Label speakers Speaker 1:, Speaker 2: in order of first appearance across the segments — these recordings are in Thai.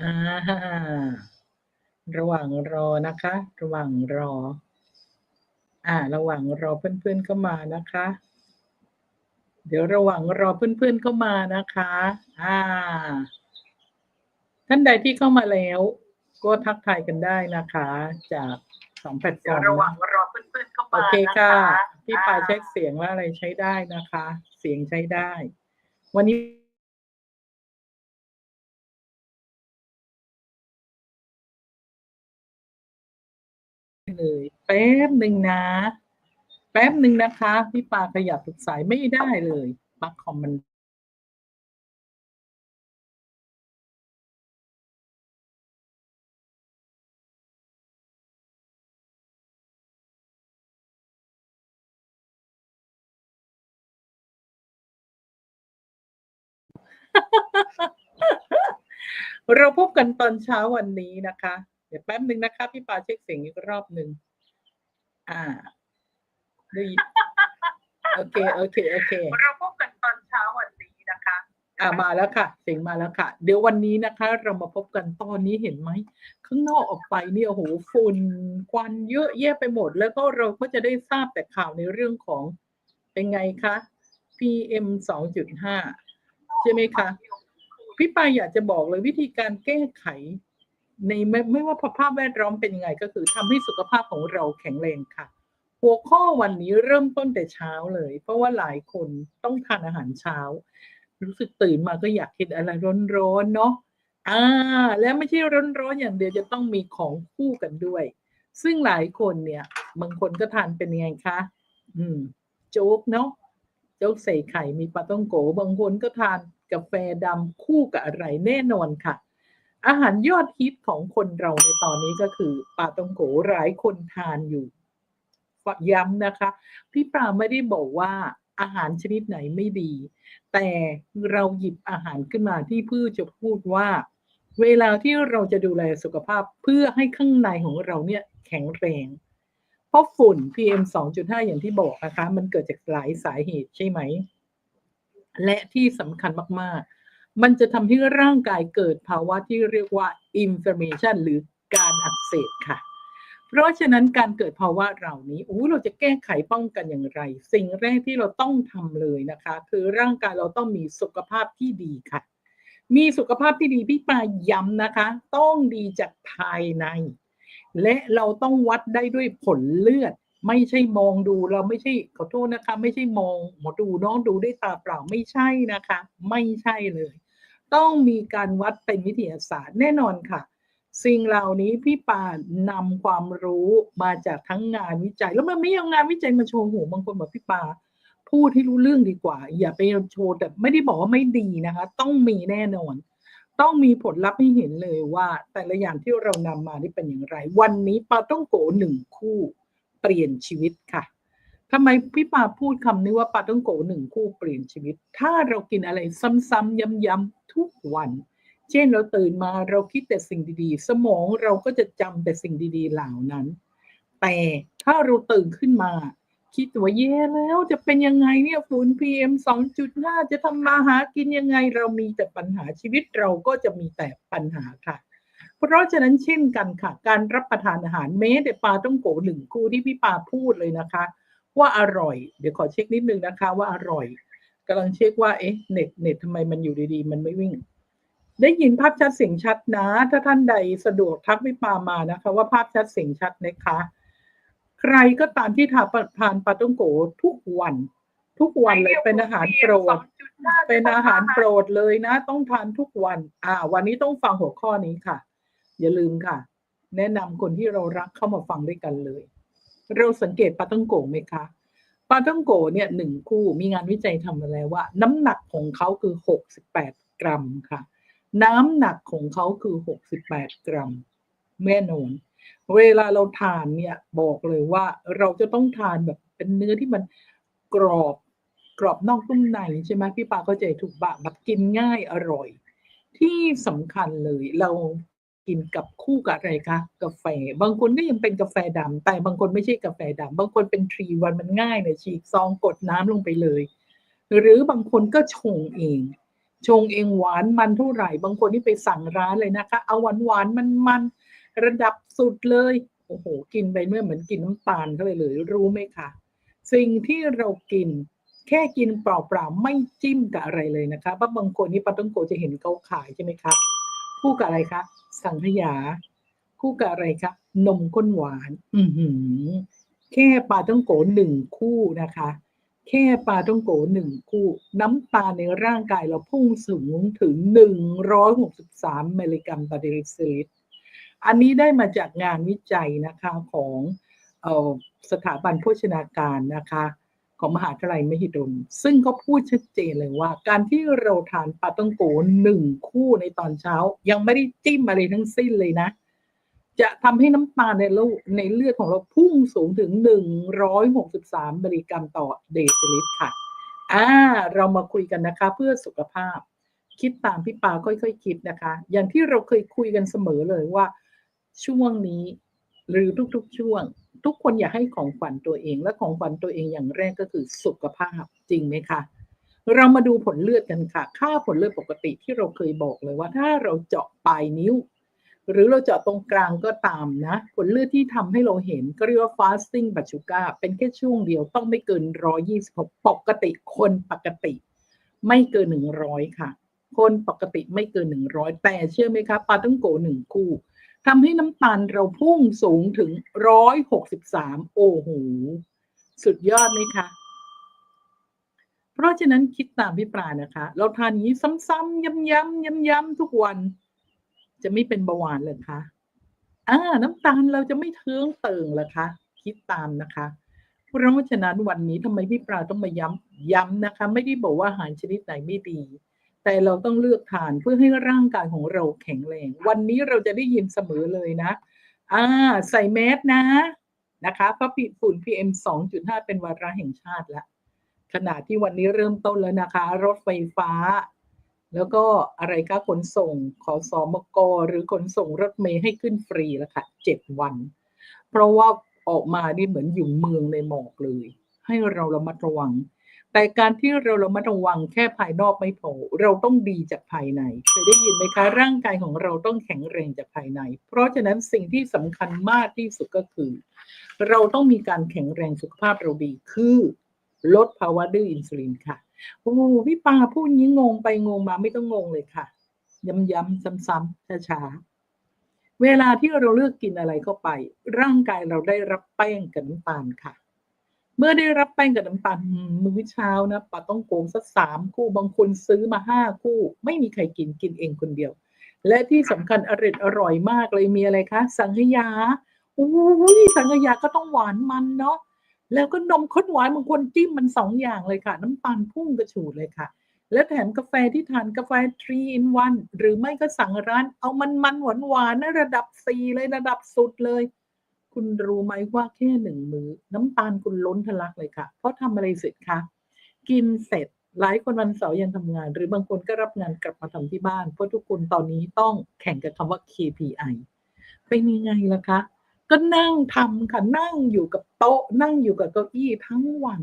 Speaker 1: อ่าระหว่างรอนะคะ ระหว่างรอ อ่า ระหว่างรอเพื่อนๆเข้ามานะคะ เดี๋ยวระหว่างรอเพื่อนๆเข้ามานะคะ อ่า ท่านใดที่เข้ามาแล้ว ก็ทักทายกันได้นะคะ จากสองแพลตฟอร์ม
Speaker 2: ระหว่าง
Speaker 1: นะ
Speaker 2: รอเพื่อนๆเข้า
Speaker 1: โอ
Speaker 2: มา
Speaker 1: เค
Speaker 2: นะ
Speaker 1: ค่ะ
Speaker 2: คะ
Speaker 1: พี่ปาเช็คเสียงว่าอะไรใช้ได้นะคะ เสียงใช้ได้ วันนี้ เลยแป๊บหนึ่งนะ แป๊บหนึ่งนะคะ พี่ปาขยับทุกสายไม่ได้เลยปลั๊กคอมมันเราพบกันตอนเช้าวันนี้นะคะ เดี๋ยวแป๊บหนึ่งนะคะ พี่ปาเช็คเสียงอีกรอบหนึ่งอ่าได้ยินโอเค โอเค โอเค
Speaker 2: เราพบกันตอนเช้าวันนี้นะคะ
Speaker 1: อ่ามาแล้วค่ะ เสียงมาแล้วค่ะ เดี๋ยววันนี้นะคะ เรามาพบกันตอนนี้เห็นไหม ข้างนอกออกไปเนี่ยโอ้โหฝุ่นควันเยอะแยะไปหมด แล้วก็เราก็จะได้ทราบแต่ข่าวในเรื่องของเป็นไงคะ PM 2.5 ใช่ไหมคะ พี่ปายอยากจะบอกเลยวิธีการแก้ไข ในไม่ไม่ว่าสภาพแวดล้อมเป็นยังไง ก็คือทำให้สุขภาพของเราแข็งแรงค่ะ หัวข้อวันนี้เริ่มต้นแต่เช้าเลย เพราะว่าหลายคนต้องทานอาหารเช้า รู้สึกตื่นมาก็อยากกินอะไรร้อนๆเนาะอ่า แล้วไม่ใช่ร้อนๆอย่างเดียวจะต้องมีของคู่กันด้วย ซึ่งหลายคนเนี่ยบางคนก็ทานเป็นยังไงคะอืม โจ๊กเนาะโจ๊กใส่ไข่มีปลาต้องโกบางคนก็ทานกาแฟดำคู่กับอะไรแน่นอนค่ะ อาหารยอดฮิตของคนเราในตอนนี้ก็คือปลาต้องโกหลายคนทานอยู่ย้ำนะคะ พี่ปลาไม่ได้บอกว่าอาหารชนิดไหนไม่ดี แต่เราหยิบอาหารขึ้นมาที่เพื่อจะพูดว่า เวลาที่เราจะดูแลสุขภาพเพื่อให้ข้างในของเราเนี่ยแข็งแรง เพราะฝุ่น PM 2.5 อย่างที่บอกนะคะ มันเกิดจากหลายสาเหตุใช่ไหม และที่สำคัญมากๆ มันจะทำให้ร่างกายเกิดภาวะที่เรียกว่า inflammation หรือการอักเสบค่ะ เพราะฉะนั้นการเกิดภาวะเหล่านี้โอ้เราจะแก้ไขป้องกันอย่างไร สิ่งแรกที่เราต้องทำเลยนะคะ คือร่างกายเราต้องมีสุขภาพที่ดีค่ะ มีสุขภาพที่ดีพี่ปาย้ำนะคะ ต้องดีจากภายใน และเราต้องวัดได้ด้วยผลเลือดไม่ใช่มองดูเราไม่ใช่ขอโทษนะคะ ไม่ใช่มองหมอดูน้องดูด้วยตาเปล่าไม่ใช่นะคะ ไม่ใช่เลย ต้องมีการวัดเป็นวิทยาศาสตร์แน่นอนค่ะ สิ่งเหล่านี้พี่ปานำความรู้มาจากทั้งงานวิจัย แล้วมันไม่เอางานวิจัยมาโชว์หูบางคนบอกพี่ปาพูดให้รู้เรื่องดีกว่า อย่าไปโชว์แต่ไม่ได้บอกว่าไม่ดีนะคะ ต้องมีแน่นอน ต้องมีผลลัพธ์ให้เห็นเลยว่า แต่ละอย่างที่เรานำมานี่เป็นอย่างไร วันนี้ปาต้องโกหนึ่งคู่เปลี่ยนชีวิตค่ะทำไมพี่ปาพูดคำนี้ว่าปาต้องโกหนึ่งคู่เปลี่ยนชีวิต ถ้าเรากินอะไรซ้ำๆย้ำๆ ทุกวัน เช่นเราตื่นมาเราคิดแต่สิ่งดีๆ สมองเราก็จะจำแต่สิ่งดีๆเหล่านั้น แต่ถ้าเราตื่นขึ้นมา คิดว่าแย่แล้วจะเป็นยังไงเนี่ยฝุ่น PM 2.5 จะทำมาหากินยังไงเรามีแต่ปัญหาชีวิตเราก็จะมีแต่ปัญหาค่ะเพราะฉะนั้นเช่นกันค่ะ การรับประทานอาหารแม้แต่ปลาต้องโกหนึ่งคู่ที่พี่ปาพูดเลยนะคะ ว่าอร่อย เดี๋ยวขอเช็คนิดนึงนะคะว่าอร่อย กำลังเช็คว่าเอ๊ะเน็ตเน็ตทำไมมันอยู่ดีๆ มันไม่วิ่ง ได้ยินภาพชัดเสียงชัดนะ ถ้าท่านใดสะดวกทักพี่ปามานะคะ ว่าภาพชัดเสียงชัดนะคะ ใครก็ตามที่ทานทานปาต้องโกทุกวัน ทุกวันเลยเป็นอาหารโปรด เป็นอาหารโปรดเลยนะ ต้องทานทุกวัน อ่า วันนี้ต้องฟังหัวข้อนี้ค่ะ อย่าลืมค่ะ แนะนำคนที่เรารักเข้ามาฟังด้วยกันเลย เราสังเกตปาต้องโกไหมคะ ปลาต้องโกเนี่ยหนึ่งคู่มีงานวิจัยทำมาแล้วว่า น้ำหนักของเขาคือหกสิบแปดกรัมค่ะ น้ำหนักของเขาคือหกสิบแปดกรัมแน่นอนเวลาเราทานเนี่ยบอกเลยว่าเราจะต้องทานแบบเป็นเนื้อที่มันกรอบกรอบนอกนุ่มในใช่ไหมพี่ปาเข้าใจถูกบะแบบกินง่ายอร่อย ที่สำคัญเลยเรา กินกับคู่กับอะไรคะกาแฟ บางคนก็ยังเป็นกาแฟดำแต่บางคนไม่ใช่กาแฟดำบางคนเป็นทรีวันมันง่ายเนี่ยฉีกซองกดน้ำลงไปเลย หรือบางคนก็ชงเองชงเองหวานมันเท่าไหร่ บางคนที่ไปสั่งร้านเลยนะคะ เอาหวานหวานมันมันระดับสุดเลยโอ้โหกินไปเมื่อเหมือนกินน้ำตาลเข้าไปเลยรู้ไหมคะสิ่งที่เรากินแค่กินเปล่าๆไม่จิ้มกับอะไรเลยนะคะเพราะบางคนนี่ปาต้องโกจะเห็นเขาขายใช่ไหมคะ คู่กับอะไรคะสังขยา คู่กับอะไรคะนมข้นหวาน อือหือ แค่ปลาต้องโกหนึ่งคู่นะคะ แค่ปลาต้องโกหนึ่งคู่ น้ำตาในร่างกายเราพุ่งสูงถึง163มิลลิกรัมต่อเดซิลิตรอันนี้ได้มาจากงานวิจัยนะคะของออสถาบันโภชนาการนะคะ ของมหาวิทยาลัยมหิดล ซึ่งเขาพูดชัดเจนเลยว่า การที่เราทานปลาต้องโกหนึ่งคู่ในตอนเช้า ยังไม่ได้จิ้มอะไรทั้งสิ้นเลยนะ จะทำให้น้ำตาลในเลือดในเลือดของเราพุ่งสูงถึง 163มิลลิกรัมต่อเดซิลิตรค่ะอ่าเรามาคุยกันนะคะเพื่อสุขภาพ คิดตามพี่ปาค่อยๆคคิดนะคะ อย่างที่เราเคยคุยกันเสมอเลยว่า ช่วงนี้ หรือทุกๆช่วง ทุกคนอยากให้ของขวัญตัวเอง และของขวัญตัวเองอย่างแรกก็คือสุขภาพจริงไหมคะเรามาดูผลเลือดกันค่ะ ค่าผลเลือดปกติที่เราเคยบอกเลยว่า ถ้าเราเจาะปลายนิ้ว หรือเราเจาะตรงกลางก็ตามนะ ผลเลือดที่ทำให้เราเห็นก็เรียกว่า fasting b a c h u g a เป็นแค่ช่วงเดียวต้องไม่เกิน 126 ปกติคนปกติ ไม่เกิน 100 ค่ะ คนปกติไม่เกิน 100 แต่เชื่อไหมคะปลาต้องโกหนึ่งคู่ ทำให้น้ำตาลเราพุ่งสูงถึง163โอ้โห สุดยอดไหมคะ เพราะฉะนั้นคิดตามพี่ปลานะคะ เราทานอย่างนี้ซ้ำๆย้ำๆย้ำๆทุกวัน จะไม่เป็นเบาหวานเลยคะอ่า น้ำตาลเราจะไม่เทืองเติงเหรอคะ คิดตามนะคะเพราะฉะนั้นวันนี้ทำไมพี่ปลาต้องมาย้ำย้ำนะคะ ไม่ได้บอกว่าอาหารชนิดไหนไม่ดี แต่เราต้องเลือกทานเพื่อให้ร่างกายของเราแข็งแรง วันนี้เราจะได้ยินเสมอเลยนะ อ่า ใส่แมสนะนะคะเพราะฝุ่น PM 2.5 เป็นวาระแห่งชาติแล้วขณะที่วันนี้เริ่มต้นแล้วนะคะ รถไฟฟ้า แล้วก็อะไรก็ขนส่งขอสอมกหรือขนส่งรถเมย์ให้ขึ้นฟรีแล้วค่ะเจ็ดวัน เพราะว่าออกมานี่เหมือนอยู่เมืองในหมอกเลย ให้เราระมัดระวัง แต่การที่เราระมัดระวังแค่ภายนอกไม่พอ เราต้องดีจากภายในเคยได้ยินไหมคะร่างกายของเราต้องแข็งแรงจากภายใน เพราะฉะนั้นสิ่งที่สำคัญมากที่สุดก็คือ เราต้องมีการแข็งแรงสุขภาพเราดีคือลดภาวะดื้ออินซูลินค่ะโอ้พี่ปาพูดงี้งงไปงงมาไม่ต้องงงเลยค่ะ ย้ำๆซ้ำๆช้าๆเวลาที่เราเลือกกินอะไรเข้าไป ร่างกายเราได้รับแป้งกับน้ำตาลค่ะ เมื่อได้รับแป้งกับน้ำตาลมื้อเช้านะป้าต้องโกงสักสามคู่บางคนซื้อมาห้าคู่ ไม่มีใครกินกินเองคนเดียว และที่สำคัญอร่อยอร่อยมากเลยมีอะไรคะ สังขยาอุ้ยสังขยาก็ต้องหวานมันเนาะแล้วก็นมข้นหวานบางคนจิ้มมันสองอย่างเลยค่ะ น้ำตาลพุ่งกระฉูดเลยค่ะ และแถมกาแฟที่ทานกาแฟ3 in 1หรือไม่ก็สั่งร้าน เอามันมันหวานหวานนะระดับ4เลยระดับสุดเลย คุณรู้ไหมว่าแค่หนึ่งมือ้อน้ำตาลคุณล้นทะลักเลยค่ะ เพราะทำอะไรเสร็จคะกินเสร็จหลายคนวันเสาร์ยังทำงาน หรือบางคนก็รับงานกลับมาทำที่บ้าน เพราะทุกคนตอนนี้ต้องแข่งกับคำว่า KPI เป็นยังไงล่ะคะ ก็นั่งทำค่ะนั่งอยู่กับโต๊ะ นั่งอยู่กับเก้าอี้ทั้งวัน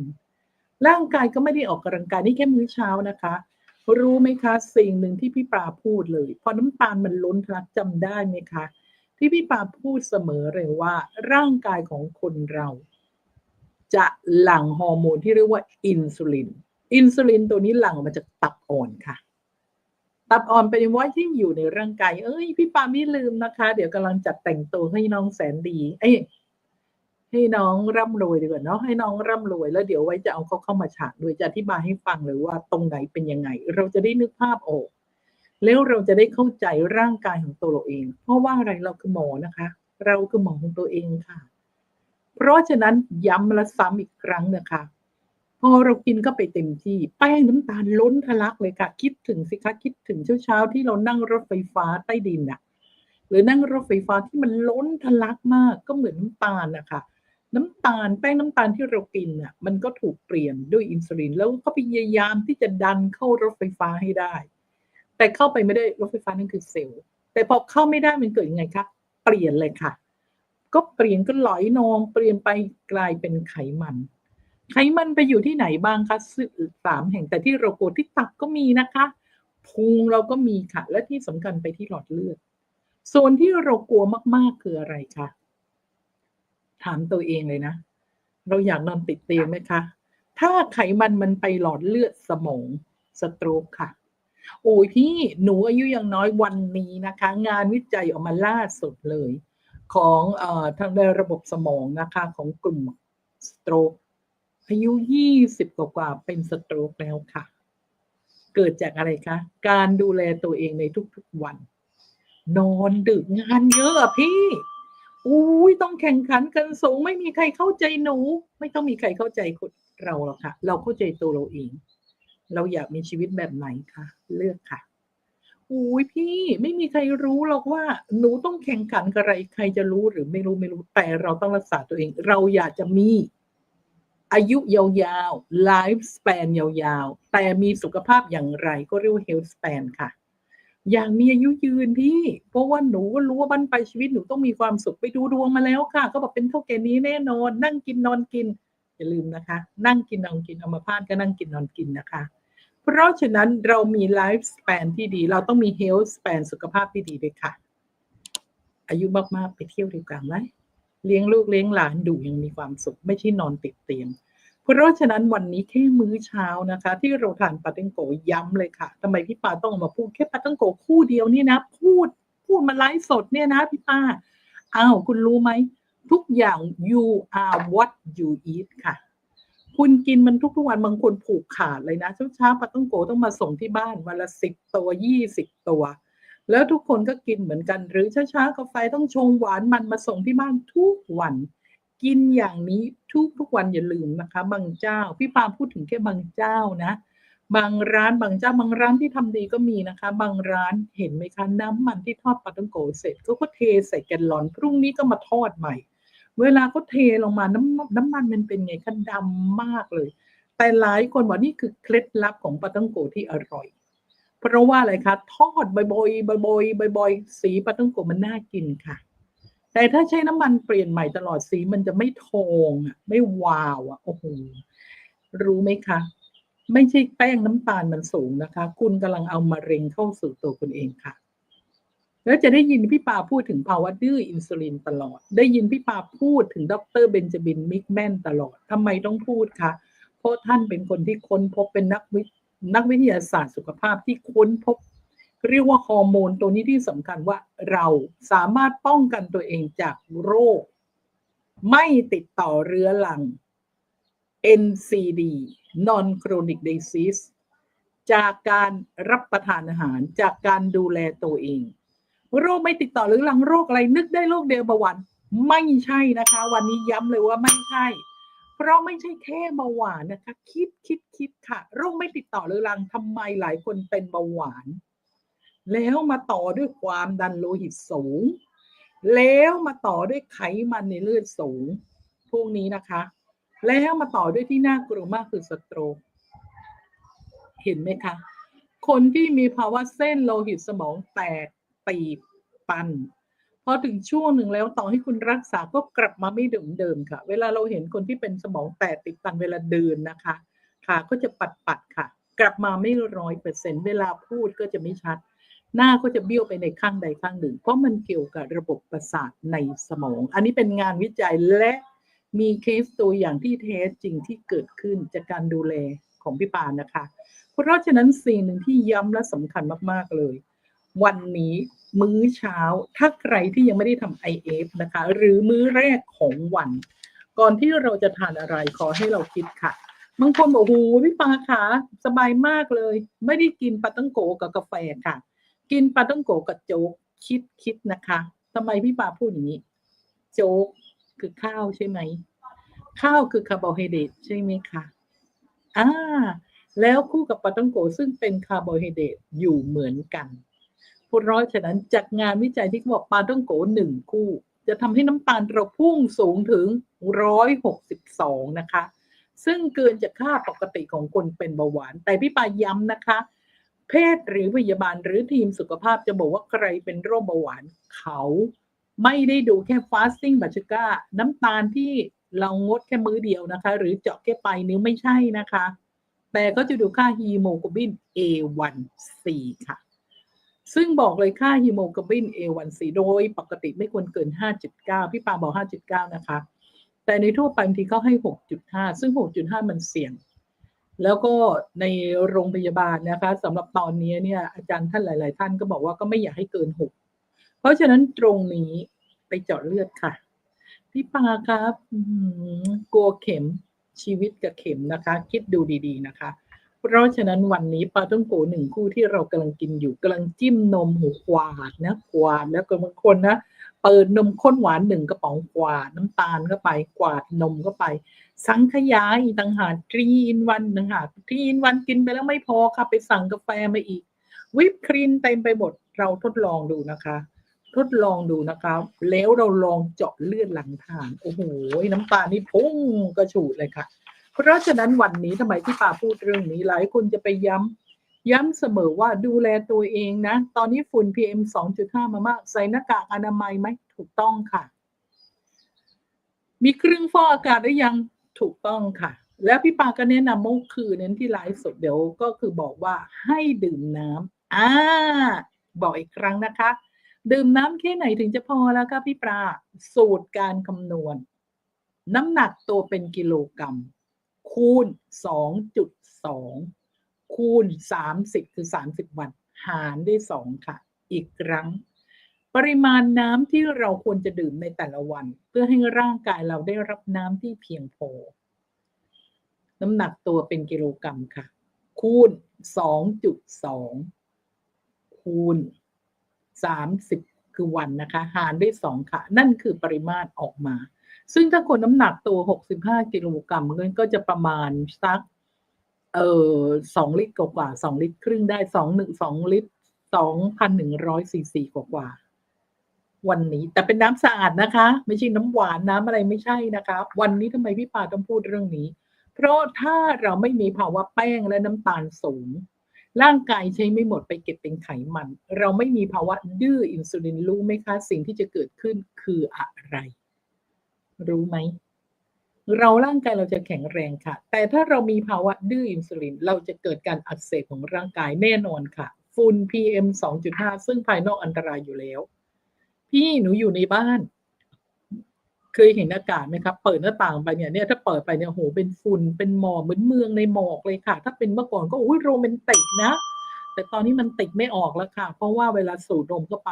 Speaker 1: ร่างกายก็ไม่ได้ออกกำลังกายนี่แค่มื้อเช้านะคะ รู้ไหมคะ สิ่งหนึ่งที่พี่ปลาพูดเลย พอน้ำตาลมันล้นทะลักจำได้ไหมคะ ที่พี่ปาพูดเสมอเลยว่า ร่างกายของคนเรา จะหลั่งฮอร์โมนที่เรียกว่าอินซูลิน อินซูลินตัวนี้หลั่งออกมาจากตับอ่อนค่ะ ตับอ่อนเป็นว่าที่อยู่ในร่างกาย เอ้ย พี่ปาไม่ลืมนะคะ เดี๋ยวกำลังจัดแต่งตัวให้น้องแสนดี เอ้ยให้น้องร่ำรวยดีกว่าเนาะให้น้องร่ำรวยแล้วเดี๋ยวไว้จะเอาเขาเข้ามาฉากโดยจะอธิบายให้ฟังเลยว่าตรงไหนเป็นยังไง เราจะได้นึกภาพออก แล้วเราจะได้เข้าใจร่างกายของตัวเราเอง เพราะว่าอะไรเราคือหมอนะคะ เราคือหมอของตัวเองค่ะ เพราะฉะนั้นย้ำและซ้ำอีกครั้งนะคะพอเรากินก็ไปเต็มที่แป้งน้ำตาลล้นทะลักเลยค่ะ คิดถึงสิคะคิดถึงเช้าๆที่เรานั่งรถไฟฟ้าใต้ดินน่ะ หรือนั่งรถไฟฟ้าที่มันล้นทะลักมากก็เหมือนน้ำตาลนะคะ น้ำตาลแป้งน้ำตาลที่เรากินน่ะ มันก็ถูกเปลี่ยนด้วยอินซูลินแล้วก็พยายามที่จะดันเข้ารถไฟฟ้าให้ได้ แต่เข้าไปไม่ได้รถไฟฟ้านั่นคือเซลล์ แต่พอเข้าไม่ได้มันเกิดยังไงคะเปลี่ยนเลยค่ะ ก็เปลี่ยนก็หลนอง เปลี่ยนไปกลายเป็นไขมัน ไขมันไปอยู่ที่ไหนบ้างคะสื่อสามแห่งแต่ที่เราโกรธที่ตับก็มีนะคะพุงเราก็มีค่ะ และที่สำคัญไปที่หลอดเลือดโซนที่เรากลัวมากๆคืออะไรคะถามตัวเองเลยนะ เราอยากนอนติดเตียงไหมคะ ถ้าไขมันมันไปหลอดเลือดสมองสโตรกค่ะ โอ้ยพี่หนูอายุยังน้อยวันนี้นะคะ งานวิจัยออกมาล่าสุดเลย ของอทางในระบบสมองนะคะของกลุ่มสโตรกอายุยี่สิบกว่าเป็นสโตรกแล้วค่ะ เกิดจากอะไรคะ การดูแลตัวเองในทุกๆวัน นอนดึกงานเยอะอะพี่อุ้ยต้องแข่งขันกันสูงไม่มีใครเข้าใจหนู ไม่ต้องมีใครเข้าใจคนเราหรอกค่ะ เราเข้าใจตัวเราเอง เราอยากมีชีวิตแบบไหนคะเลือกค่ะอุ้ยพี่ไม่มีใครรู้หรอกว่าหนูต้องแข่งขันกับอะไรใครจะรู้หรือไม่รู้ไม่รู้แต่เราต้องรักษาตัวเอง เราอยากจะมี อายุยาวๆ life span ยาวๆ แต่มีสุขภาพอย่างไรก็เรียกว่า health span ค่ะ อย่างมีอายุยืนพี่ เพราะว่าหนูก็รู้ว่าบั้นปชีวิตหนูต้องมีความสุขไปดูดวงมาแล้วค่ะ ก็บอกเป็นเท่าแก่นี้แน่นอน นั่งกินนอนกินอย่าลืมนะคะ นั่งกินนอนกินเอามาพาดก็นั่งกินนอนกินนะคะ เพราะฉะนั้นเรามีไลฟ์ส a ปนที่ดี เราต้องมีเฮลท์ส a ปนสุขภาพที่ดีด้วยค่ะ อายุมากๆไปเที่ยวดีกว่าไหมเลี้ยงลูกเลี้ยงหลานดูยังมีความสุข ไม่ใช่นอนติดเตียง เพราะฉะนั้นวันนี้แค่มื้อเช้านะคะ ที่เราทานปาเต้งโกย้ำเลยค่ะทำไมพี่ปาต้องเอามาพูดแค่ปาเต้งโกคู่เดียวนี่นะ พูดพูดมาไลฟ์สดเนี่ยนะพี่ป้าอ้าวคุณรู้ไหมทุกอย่าง you are what you eat ค่ะ คุณกินมันทุกๆวันบางคนผูกขาดเลยนะเช้าๆปาต้องโกต้องมาส่งที่บ้านวันละสิบตัวยี่สิบตัว แล้วทุกคนก็กินเหมือนกัน หรือช้าๆกาแฟต้องชงหวานมันมาส่งที่บ้านทุกวัน กินอย่างนี้ทุกทุกวันอย่าลืมนะคะ บางเจ้า พี่ปาพูดถึงแค่บางเจ้านะ บางร้านบางเจ้าบางร้านที่ทำดีก็มีนะคะ บางร้านเห็นไหมคะน้ำมันที่ทอดปลาต้องโกเสร็จเขาก็เทใส่แกลลอนพรุ่งนี้ก็มาทอดใหม่ เวลาเขาเทลงมาน้ำน้ำมันมันเป็นไงคะดำมากเลย แต่หลายคนบอกนี่คือเคล็ดลับของปลาต้องโกที่อร่อย เพราะว่าอะไรคะทอดบ่อยๆบ่อยๆบ่อยๆสีปลาต้องโกมันน่ากินค่ะ แต่ถ้าใช้น้ำมันเปลี่ยนใหม่ตลอดสีมันจะไม่ทองอะไม่วาวอะโอ้โหรู้ไหมคะ ไม่ใช่แป้งน้ำตาลมันสูงนะคะ คุณกำลังเอามะเร็งเข้าสู่ตัวคุณเองค่ะ แล้วจะได้ยินพี่ปาพูดถึงภาวะดื้ออินซูลินตลอด ได้ยินพี่ปาพูดถึงดรเบนจามินมิกแมนตลอดทำไมต้องพูดคะเพราะท่านเป็นคนที่ค้นพบเป็นนักวินักวิทยาศาสตร์สุขภาพที่ค้นพบ เรียกว่าฮอร์โมนตัวนี้ที่สำคัญว่าเราสามารถป้องกันตัวเองจากโรค ไม่ติดต่อเรื้อรัง NCD non chronic disease จากการรับประทานอาหารจากการดูแลตัวเอง โรคไม่ติดต่อหรือหลังโรคอะไรนึกได้โรคเดียวเบาหวานไม่ใช่นะคะ วันนี้ย้ำเลยว่าไม่ใช่ เพราะไม่ใช่แค่เบาหวานนะคะ คิดคิดคิดค่ะ โรคไม่ติดต่อหรือหลังทำไมหลายคนเป็นเบาหวาน แล้วมาต่อด้วยความดันโลหิตสูง แล้วมาต่อด้วยไขมันในเลือดสูง พวกนี้นะคะ แล้วมาต่อด้วยที่น่ากลัวมากคือสโตรกเห็นไหมคะ คนที่มีภาวะเส้นโลหิตสมองแตก ตีบตันพอถึงช่วงหนึ่งแล้วต่อให้คุณรักษาก็กลับมาไม่เดิมเดิมค่ะ เวลาเราเห็นคนที่เป็นสมองแตกติดตันเวลาเดินนะคะขาก็จะปัดปัดๆค่ะ กลับมาไม่ร้อยเปอร์เซ็นเวลาพูดก็จะไม่ชัด หน้าก็จะเบี้ยวไปในข้างใดข้างหนึ่ง เพราะมันเกี่ยวกับระบบประสาทในสมอง อันนี้เป็นงานวิจัยและมีเคสตัวอย่างที่แท้จริงที่เกิดขึ้นจากการดูแลของพี่ปานนะคะ เพราะฉะนั้นสิ่งหนึ่งที่ย้ำและสำคัญมากๆเลย วันนี้มื้อเช้า ถ้าใครที่ยังไม่ได้ทำ IF นะคะ หรือมื้อแรกของวัน ก่อนที่เราจะทานอะไรขอให้เราคิดค่ะบางคนบอกโอ้โหพี่ปาคะสบายมากเลย ไม่ได้กินปาตังโกกับกาแฟค่ะ กินปาตังโกกับโจ๊กคิดคิดนะคะทำไมพี่ปาพูดอย่างนี้ โจ๊กคือข้าวใช่ไหม ข้าวคือคาร์โบไฮเดรตใช่ไหมคะอ่าแล้วคู่กับปาตังโกซึ่งเป็นคาร์โบไฮเดรตอยู่เหมือนกัน เพราะฉะนั้นจากงานวิจัยที่เขาบอกปาตังโกหนึ่งคู่ จะทำให้น้ำตาลเราพุ่งสูงถึงร้อยหกสิบสองนะคะ ซึ่งเกินจากค่าปกติของคนเป็นเบาหวาน แต่พี่ปาย้ำนะคะ แพทย์หรือพยาบาลหรือทีมสุขภาพจะบอกว่าใครเป็นโรคเบาหวานเขาไม่ได้ดูแค่ fasting บัชก้าน้ำตาลที่เรางดแค่มื้อเดียวนะคะ หรือเจาะแค่ปลายนิ้วไม่ใช่นะคะ แต่ก็จะดูค่าฮีโมโกลบิน A1C ค่ะ ซึ่งบอกเลยค่าฮีโมโกลบิน A1C โดยปกติไม่ควรเกิน 5.9 พี่ปาบอก 5.9 นะคะ แต่ในทั่วไปบางทีเขาให้ 6.5 ซึ่ง 6.5 มันเสี่ยง แล้วก็ในโรงพยาบาลนะคะสำหรับตอนนี้เนี่ยอาจารย์ท่านหลาย ๆ ท่านก็บอกว่าก็ไม่อยากให้เกิน 6 เพราะฉะนั้นตรงนี้ไปเจาะเลือดค่ะ พี่ปาครับกลัวเข็มชีวิตกับเข็มนะคะ คิดดูดี ๆ นะคะ เพราะฉะนั้นวันนี้ปลาต้องโกหนึ่งคู่ที่เรากำลังกินอยู่กำลังจิ้มนมหูกวาดนะกวาดแล้วก็บางคนนะเปิดนมข้นหวานหนึ่งกระป๋องกวาดน้ำตาลเข้าไปกวาดนมเข้าไป สังขยาอีต่างหากทรีอินวันต่างหากทรีอินวันกินไปแล้วไม่พอค่ะไปสั่งกาแฟมาอีก วิปครีมเต็มไปหมดเราทดลองดูนะคะ ทดลองดูนะคะ แล้วเราลองเจาะเลือดหลังทางโอ้โหน้ำตาลนี่พุ่งกระฉูดเลยค่ะ เพราะฉะนั้นวันนี้ทำไมที่ป่าพูดเรื่องนี้หลายคนจะไปย้ำย้ำเสมอว่าดูแลตัวเองนะ ตอนนี้ฝุ่น PM 2.5 มามาก ใส่หน้ากากอนามัยไหมถูกต้องค่ะ มีเครื่องฟอกอากาศหรือยังถูกต้องค่ะ แล้วพี่ปาก็แนะนำเมื่อคืนนั้นที่ไลฟ์สดเดี๋ยวก็คือบอกว่าให้ดื่มน้ำอ่าบอกอีกครั้งนะคะ ดื่มน้ำแค่ไหนถึงจะพอแล้วคะพี่ปลาสูตรการคำนวณ น้ำหนักตัวเป็นกิโลกรัม คูณ 2.2 คูณ 30 คือ 30 วัน หารด้วย 2 ค่ะ อีกครั้ง ปริมาณน้ำที่เราควรจะดื่มในแต่ละวัน เพื่อให้ร่างกายเราได้รับน้ำที่เพียงพอ น้ำหนักตัวเป็นกิโลกรัมค่ะ คูณ 2.2 คูณ 30 คือวันนะคะ หารด้วย 2 ค่ะ นั่นคือปริมาตรออกมา ซึ่งถ้าคนน้ำหนักตัว 65 กิโลกรัมมันก็จะประมาณสักเอ่อสองลิตรกว่าสองลิตรครึ่งได้สองหนึ่งสองลิตรสองพันหนึ่งร้อยซีซีกว่าวันนี้แต่เป็นน้ำสะอาดนะคะ ไม่ใช่น้ำหวานน้ำอะไรไม่ใช่นะคะ วันนี้ทำไมพี่ปาต้องพูดเรื่องนี้ เพราะถ้าเราไม่มีภาวะแป้งและน้ำตาลสูง ร่างกายใช้ไม่หมดไปเก็บเป็นไขมัน เราไม่มีภาวะดื้ออินซูลินรู้ไหมคะ สิ่งที่จะเกิดขึ้นคืออะไร รู้ไหม เราร่างกายเราจะแข็งแรงค่ะ แต่ถ้าเรามีภาวะดื้ออินซูลิน เราจะเกิดการอักเสบของร่างกายแน่นอนค่ะ ฝุ่น PM 2.5 ซึ่งภายนอกอันตรายอยู่แล้ว พี่หนูอยู่ในบ้าน เคยเห็นอากาศไหมครับ เปิดหน้าต่างไปเนี่ยเนี่ยถ้าเปิดไปเนี่ยโหเป็นฝุ่นเป็นหมอกเหมือนเมืองในหมอกเลยค่ะ ถ้าเป็นเมื่อก่อนก็อุ้ยโรแมนติกนะ แต่ตอนนี้มันติดไม่ออกแล้วค่ะ เพราะว่าเวลาสูดลมเข้าไป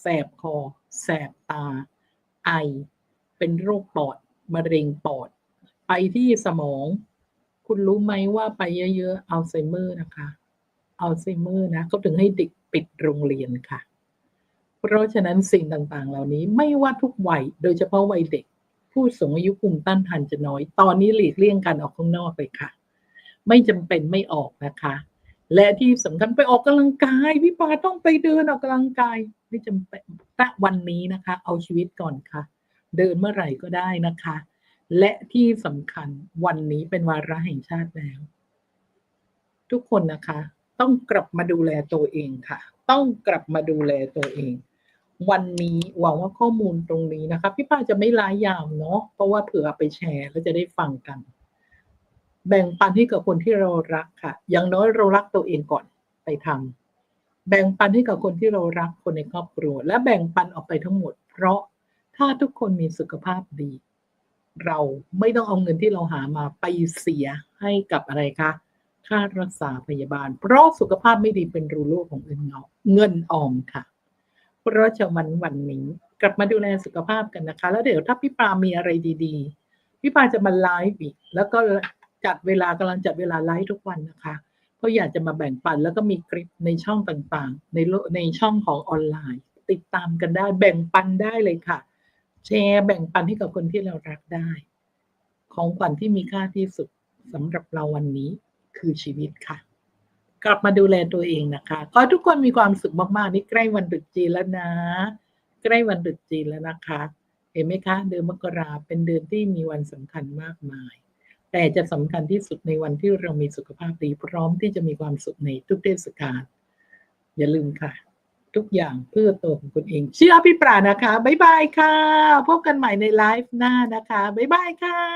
Speaker 1: แสบคอ แสบตา ไอ เป็นโรคปอดมะเร็งปอด ไปที่สมอง คุณรู้ไหมว่าไปเยอะๆอัลไซเมอร์นะคะอัลไซเมอร์นะเขาถึงให้เด็กปิดโรงเรียนค่ะ เพราะฉะนั้นสิ่งต่างๆ เหล่านี้ไม่ว่าทุกวัยโดยเฉพาะวัยเด็ก ผู้สูงอายุภูมิต้านทานจะน้อย ตอนนี้หลีกเลี่ยงการออกข้างนอกเลยค่ะ ไม่จำเป็นไม่ออกนะคะ และที่สำคัญไปออกกำลังกายพี่ปาต้องไปเดินออกกำลังกาย ไม่จำเป็นณวันนี้นะคะ เอาชีวิตก่อนค่ะ เดินเมื่อไหร่ก็ได้นะคะ และที่สำคัญวันนี้เป็นวาระแห่งชาติแล้ว ทุกคนนะคะ ต้องกลับมาดูแลตัวเองค่ะ ต้องกลับมาดูแลตัวเอง วันนี้หวังว่าข้อมูลตรงนี้นะคะ พี่ป้าจะไม่ลายยาวเนาะเพราะว่าเผื่อไปแชร์แล้วจะได้ฟังกัน แบ่งปันให้กับคนที่เรารักค่ะ อย่างน้อยเรารักตัวเองก่อนไปทำแบ่งปันให้กับคนที่เรารักคนในครอบครัว และแบ่งปันออกไปทั้งหมด เพราะ ถ้าทุกคนมีสุขภาพดี เราไม่ต้องเอาเงินที่เราหามาไปเสียให้กับอะไรคะค่ารักษาพยาบาล เพราะสุขภาพไม่ดีเป็นรูโลกของเงินเงาเงินออมค่ะ เพราะฉะนั้นวันนี้กลับมาดูแลสุขภาพกันนะคะ แล้วเดี๋ยวถ้าพี่ปามีอะไรดีๆ พี่ปาจะมาไลฟ์อีกแล้วก็จัดเวลากำลังจัดเวลาไลฟ์ทุกวันนะคะ เพราะอยากจะมาแบ่งปันแล้วก็มีคลิปในช่องต่างๆ ในในช่องของออนไลน์ ติดตามกันได้แบ่งปันได้เลยค่ะ แชร์แบ่งปันให้กับคนที่เรารักได้ ของขวัญที่มีค่าที่สุดสำหรับเราวันนี้คือชีวิตค่ะ กลับมาดูแลตัวเองนะคะขอทุกคนมีความสุขมากๆ นี่ใกล้วันตรุษจีนแล้วนะ ใกล้วันตรุษจีนแล้วนะคะ เห็นไหมคะ เดือนมกราเป็นเดือนที่มีวันสำคัญมากมาย แต่จะสำคัญที่สุดในวันที่เรามีสุขภาพดีพร้อมที่จะมีความสุขในทุกเทศกาลอย่าลืมค่ะ ทุกอย่างเพื่อตัวของคุณเอง เชื่อพี่ปรานะคะ บ๊ายบายค่ะ พบกันใหม่ในไลฟ์หน้านะคะ บ๊ายบายค่ะ